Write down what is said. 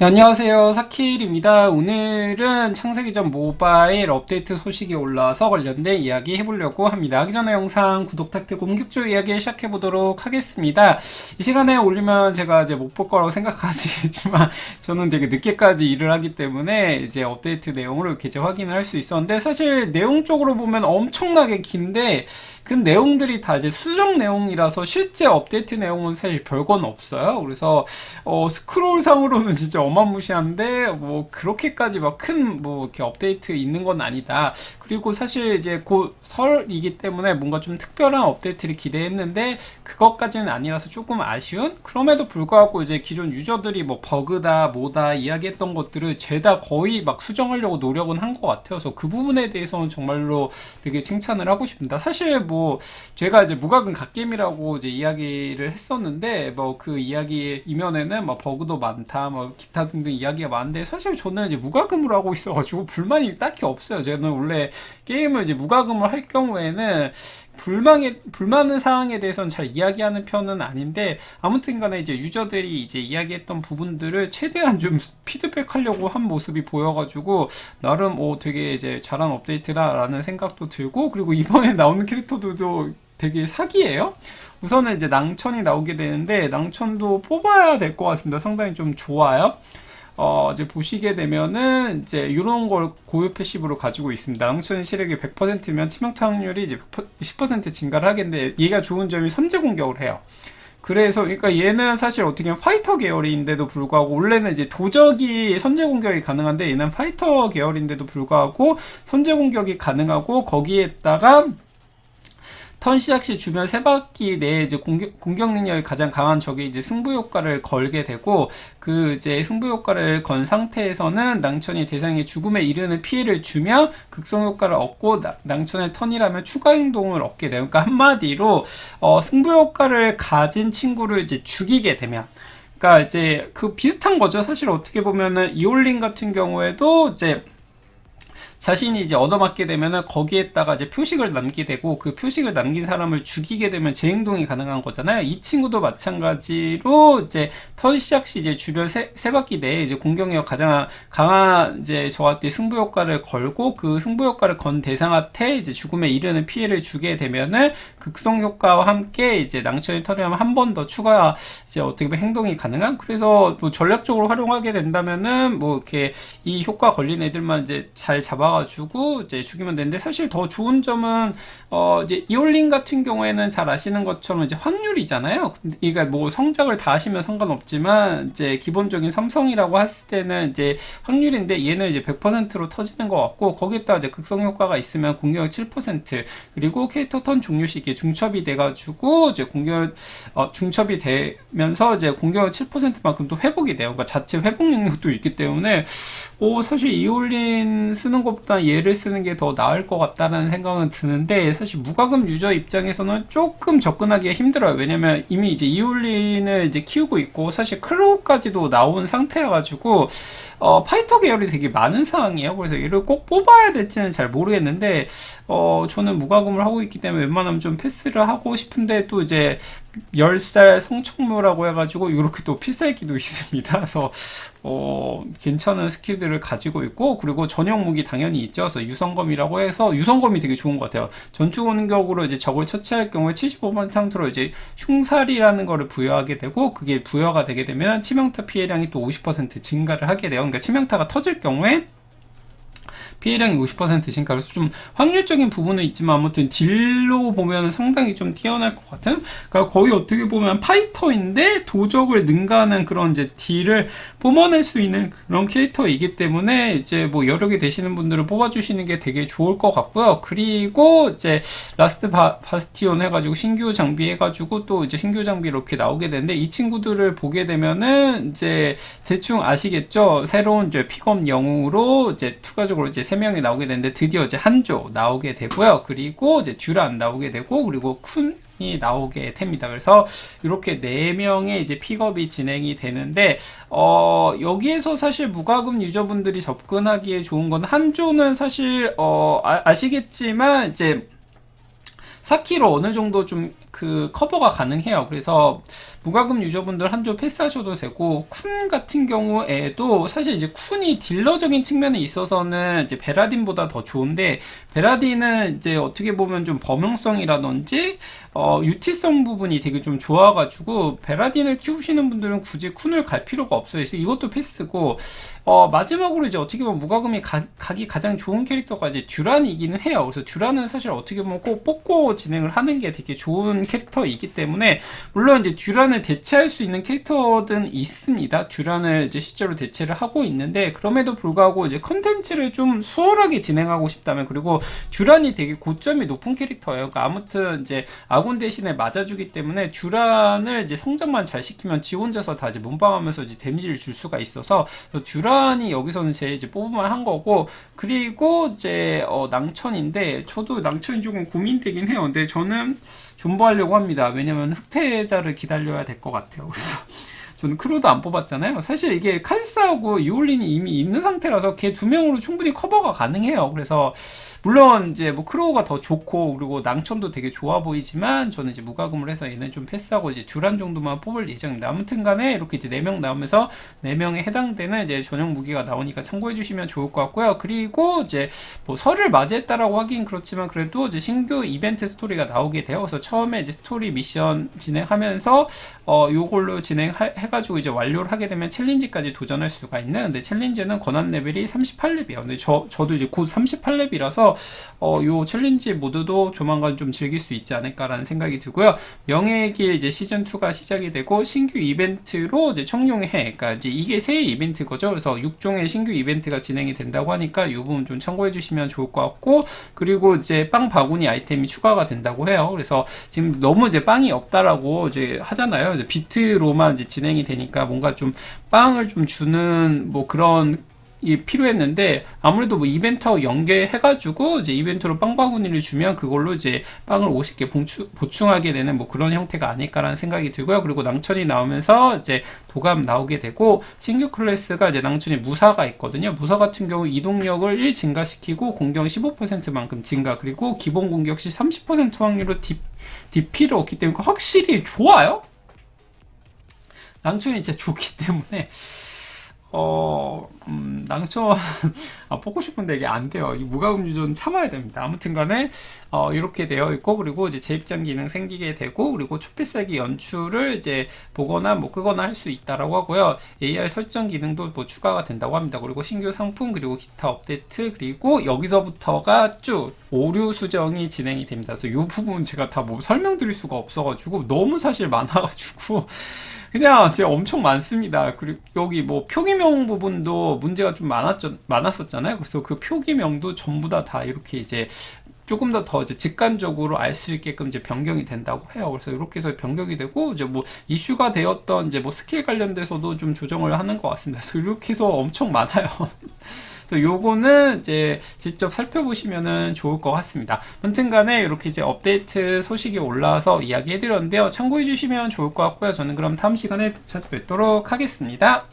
네, 안녕하세요. 사킬입니다. 오늘은 창세기 전 모바일 업데이트 소식이 올라와서 관련된 이야기 해보려고 합니다. 하기 전에 영상 구독 탁트고 본격적으로 이야기 시작해보도록 하겠습니다. 이 시간에 올리면 제가 이제 못 볼 거라고 생각하지만 저는 되게 늦게까지 일을 하기 때문에 이제 업데이트 내용을 이렇게 이제 확인을 할 수 있었는데 사실 내용적으로 보면 엄청나게 긴데 그 내용들이 다 이제 수정 내용이라서 실제 업데이트 내용은 사실 별건 없어요. 그래서 어, 스크롤상으로는 진짜 어마무시한데 뭐 그렇게까지 막 큰 뭐 이렇게 업데이트 있는 건 아니다. 그리고 사실 이제 곧 설이기 때문에 뭔가 좀 특별한 업데이트를 기대했는데 그것까지는 아니라서 조금 아쉬운 그럼에도 불구하고 이제 기존 유저들이 뭐 버그다 뭐다 이야기했던 것들을 죄다 거의 막 수정하려고 노력은 한 것 같아요. 그래서 그 부분에 대해서는 정말로 되게 칭찬을 하고 싶습니다. 사실 뭐 제가 이제 무각은 갓게임이라고 이제 이야기를 했었는데 뭐 그 이야기 이면에는 뭐 버그도 많다 뭐 기타 등등 이야기가 많은데 사실 저는 이제 무과금으로 하고 있어가지고 불만이 딱히 없어요. 저는 원래 게임을 이제 무과금으로 할 경우에는 불만의 불만은 사항에 대해서는 잘 이야기하는 편은 아닌데 아무튼간에 이제 유저들이 이제 이야기했던 부분들을 최대한 좀 피드백하려고 한 모습이 보여가지고 나름 오 되게 이제 잘한 업데이트라라는 생각도 들고 그리고 이번에 나오는 캐릭터들도 되게 사기예요. 우선은 이제 낭천이 나오게 되는데 낭천도 뽑아야 될 것 같습니다. 상당히 좀 좋아요. 어, 이제 보시게 되면은 이제 이런 걸 고유 패시브로 가지고 있습니다. 낭천 시력이 100%면 치명타 확률이 이제 10% 증가를 하겠는데 얘가 좋은 점이 선제 공격을 해요. 그래서 그러니까 얘는 사실 어떻게 보면 파이터 계열인데도 불구하고 원래는 이제 도적이 선제 공격이 가능한데 얘는 파이터 계열인데도 불구하고 선제 공격이 가능하고 거기에다가 턴 시작 시 주변 세 바퀴 내에 이제 공격, 공격 능력이 가장 강한 적이 이제 승부 효과를 걸게 되고 그 이제 승부 효과를 건 상태에서는 낭천이 대상에 죽음에 이르는 피해를 주며 극성 효과를 얻고 나, 낭천의 턴이라면 추가 행동을 얻게 돼요. 그러니까 한마디로 어, 승부 효과를 가진 친구를 이제 죽이게 되면 그러니까 이제 그 비슷한 거죠. 사실 어떻게 보면은 이올린 같은 경우에도 이제 자신이 이제 얻어맞게 되면은 거기에다가 이제 표식을 남기게 되고 그 표식을 남긴 사람을 죽이게 되면 재행동이 가능한 거잖아요. 이 친구도 마찬가지로 이제 턴 시작 시 이제 주변 세, 세 바퀴 내에 이제 공격력 가장 강한 이제 저한테 승부 효과를 걸고 그 승부 효과를 건 대상한테 이제 죽음에 이르는 피해를 주게 되면은 극성 효과와 함께 이제 낭천의 턴이라면 한 번 더 추가 이제 어떻게 보면 행동이 가능한 그래서 뭐 전략적으로 활용하게 된다면은 뭐 이렇게 이 효과 걸린 애들만 이제 잘 잡아 잡아가지고 이제 죽이면 되는데 사실 더 좋은 점은 어 이제 이올린 같은 경우에는 잘 아시는 것처럼 이제 확률이잖아요. 그러니까 뭐 성적을 다 하시면 상관없지만 이제 기본적인 삼성이라고 했을 때는 이제 확률인데 얘는 이제 100%로 터지는 것 같고 거기에다 이제 극성 효과가 있으면 공격력 7% 그리고 캐릭터 턴 종료 시기에 중첩이 돼가지고 이제 공격 어 중첩이 되면서 이제 공격력 7%만큼 또 회복이 돼요. 그러니까 자체 회복 능력도 있기 때문에 오 사실 이올린 쓰는 것 것보다 얘를 쓰는 게 더 나을 것 같다는 생각은 드는데 사실 무과금 유저 입장에서는 조금 접근하기가 힘들어요. 왜냐면 이미 이제 이올린을 이제 키우고 있고 사실 크로우까지도 나온 상태여가지고 어, 파이터 계열이 되게 많은 상황이에요. 그래서 얘를 꼭 뽑아야 될지는 잘 모르겠는데 어, 저는 무과금을 하고 있기 때문에 웬만하면 좀 패스를 하고 싶은데 또 이제 10살 성총무라고 해가지고 이렇게 또 필살기도 있습니다. 그래서 어, 괜찮은 스킬들을 가지고 있고 그리고 전용 무기 당연히 있죠. 그래서 유성검이라고 해서 유성검이 되게 좋은 것 같아요. 전투 공격으로 이제 적을 처치할 경우에 75% 상태로 이제 흉살이라는 거를 부여하게 되고 그게 부여가 되게 되면 치명타 피해량이 또 50% 증가를 하게 돼요. 그러니까 치명타가 터질 경우에 피해량이 50% 신가 그래서 좀 확률적인 부분은 있지만 아무튼 딜로 보면 상당히 좀 뛰어날 것 같은? 그러니까 거의 어떻게 보면 파이터인데 도적을 능가하는 그런 이제 딜을 뿜어낼 수 있는 그런 캐릭터이기 때문에 이제 뭐 여러 개 되시는 분들을 뽑아주시는 게 되게 좋을 것 같고요. 그리고 이제 라스트 바, 바스티온 해가지고 신규 장비 해가지고 또 이제 신규 장비 이렇게 나오게 되는데 이 친구들을 보게 되면은 이제 대충 아시겠죠? 새로운 이제 픽업 영웅으로 이제 추가적으로 이제 3명이 나오게 되는데 드디어 이제 한조 나오게 되고요. 그리고 이제 듀란 나오게 되고 그리고 쿤이 나오게 됩니다. 그래서 이렇게 4명의 이제 픽업이 진행이 되는데 어 여기에서 사실 무과금 유저분들이 접근하기에 좋은 건 한조는 사실 어 아, 아시겠지만 이제 4키로 어느 정도 좀 그 커버가 가능해요. 그래서 무과금 유저분들 한 조 패스하셔도 되고 쿤 같은 경우에도 사실 이제 쿤이 딜러적인 측면에 있어서는 이제 베라딘보다 더 좋은데 베라딘은 이제 어떻게 보면 좀 범용성이라든지 어, 유티성 부분이 되게 좀 좋아가지고 베라딘을 키우시는 분들은 굳이 쿤을 갈 필요가 없어요. 이것도 패스고 어, 마지막으로 이제 어떻게 보면 무과금이 가, 가기 가장 좋은 캐릭터가 이제 듀란이기는 해요. 그래서 듀란은 사실 어떻게 보면 꼭 뽑고 진행을 하는 게 되게 좋은 캐릭터이기 때문에 물론 이제 듀란을 대체할 수 있는 캐릭터든 있습니다. 듀란을 이제 실제로 대체를 하고 있는데 그럼에도 불구하고 이제 컨텐츠를 좀 수월하게 진행하고 싶다면 그리고 듀란이 되게 고점이 높은 캐릭터예요. 그러니까 아무튼 이제 아군 대신에 맞아주기 때문에 듀란을 이제 성장만 잘 시키면 지 혼자서 다 이제 몸빵하면서 이제 데미지를 줄 수가 있어서 듀란이 여기서는 제일 이제 뽑을만 한 거고 그리고 이제 어, 낭천인데 저도 낭천이 조금 고민되긴 해요. 근데 저는 존버 하려고 합니다. 왜냐면 흑태자를 기다려야 될 것 같아요. 그래서 저는 크루도 안 뽑았잖아요. 사실 이게 칼사하고 이올린이 이미 있는 상태라서 걔 두 명으로 충분히 커버가 가능해요. 그래서 물론 이제 뭐 크로우가 더 좋고 그리고 낭천도 되게 좋아 보이지만 저는 이제 무과금을 해서 얘는 좀 패스하고 이제 듀란 정도만 뽑을 예정입니다. 아무튼 간에 이렇게 이제 4명 나오면서 4명에 해당되는 이제 전용 무기가 나오니까 참고해 주시면 좋을 것 같고요. 그리고 이제 뭐 설을 맞이했다라고 하긴 그렇지만 그래도 이제 신규 이벤트 스토리가 나오게. 그래서 처음에 이제 스토리 미션 진행하면서 어 요걸로 진행해 가지고 이제 완료를 하게 되면 챌린지까지 도전할 수가 있는 근데 챌린지는 권한 레벨이 38렙이에요. 근데 저 저도 이제 곧 38렙이라서 어, 요 챌린지 모드도 조만간 좀 즐길 수 있지 않을까라는 생각이 들고요. 명예의 길 이제 시즌 2가 시작이 되고 신규 이벤트로 이제 청룡의 해, 그러니까 이제 이게 새 이벤트 거죠. 그래서 6종의 신규 이벤트가 진행이 된다고 하니까 이 부분 좀 참고해 주시면 좋을 것 같고 그리고 이제 빵 바구니 아이템이 추가가 된다고 해요. 그래서 지금 너무 이제 빵이 없다라고 이제 하잖아요. 이제 비트로만 이제 진행이 되니까 뭔가 좀 빵을 좀 주는 뭐 그런 이 필요했는데 아무래도 뭐 이벤트 연계해가지고 이제 이벤트로 빵 바구니를 주면 그걸로 이제 빵을 50개 봉추, 보충하게 되는 뭐 그런 형태가 아닐까라는 생각이 들고요. 그리고 낭천이 나오면서 이제 도감 나오게 되고 신규 클래스가 이제 낭천이 무사가 있거든요. 무사 같은 경우 이동력을 1 증가시키고 공격 15%만큼 증가 그리고 기본 공격 시 30% 확률로 디, DP를 얻기 때문에 확실히 좋아요. 낭천이 진짜 좋기 때문에 어, 음, 낭천, 아, 뽑고 싶은데 이게 안 돼요. 이 무과금 유저는 참아야 됩니다. 아무튼 간에, 어, 이렇게 되어 있고, 그리고 이제 재입장 기능 생기게 되고, 그리고 초필살기 연출을 이제 보거나 뭐 끄거나 할 수 있다라고 하고요. AR 설정 기능도 뭐 추가가 된다고 합니다. 그리고 신규 상품, 그리고 기타 업데이트, 그리고 여기서부터가 쭉 오류 수정이 진행이 됩니다. 그래서 이 부분 제가 다 뭐 설명드릴 수가 없어가지고, 너무 사실 많아가지고, 그냥 진짜 엄청 많습니다. 그리고 여기 뭐 표기명 부분도 문제가 좀 많았죠, 많았었잖아요. 그래서 그 표기명도 전부 다 다 이렇게 이제 조금 더 더 이제 직관적으로 알 수 있게끔 이제 변경이 된다고 해요. 그래서 이렇게 해서 변경이 되고 이제 뭐 이슈가 되었던 이제 뭐 스킬 관련돼서도 좀 조정을 하는 것 같습니다. 그래서 이렇게 해서 엄청 많아요. 그래서 요거는 이제 직접 살펴보시면은 좋을 것 같습니다. 아무튼 간에 이렇게 이제 업데이트 소식이 올라와서 이야기 해드렸는데요. 참고해 주시면 좋을 것 같고요. 저는 그럼 다음 시간에 찾아뵙도록 하겠습니다.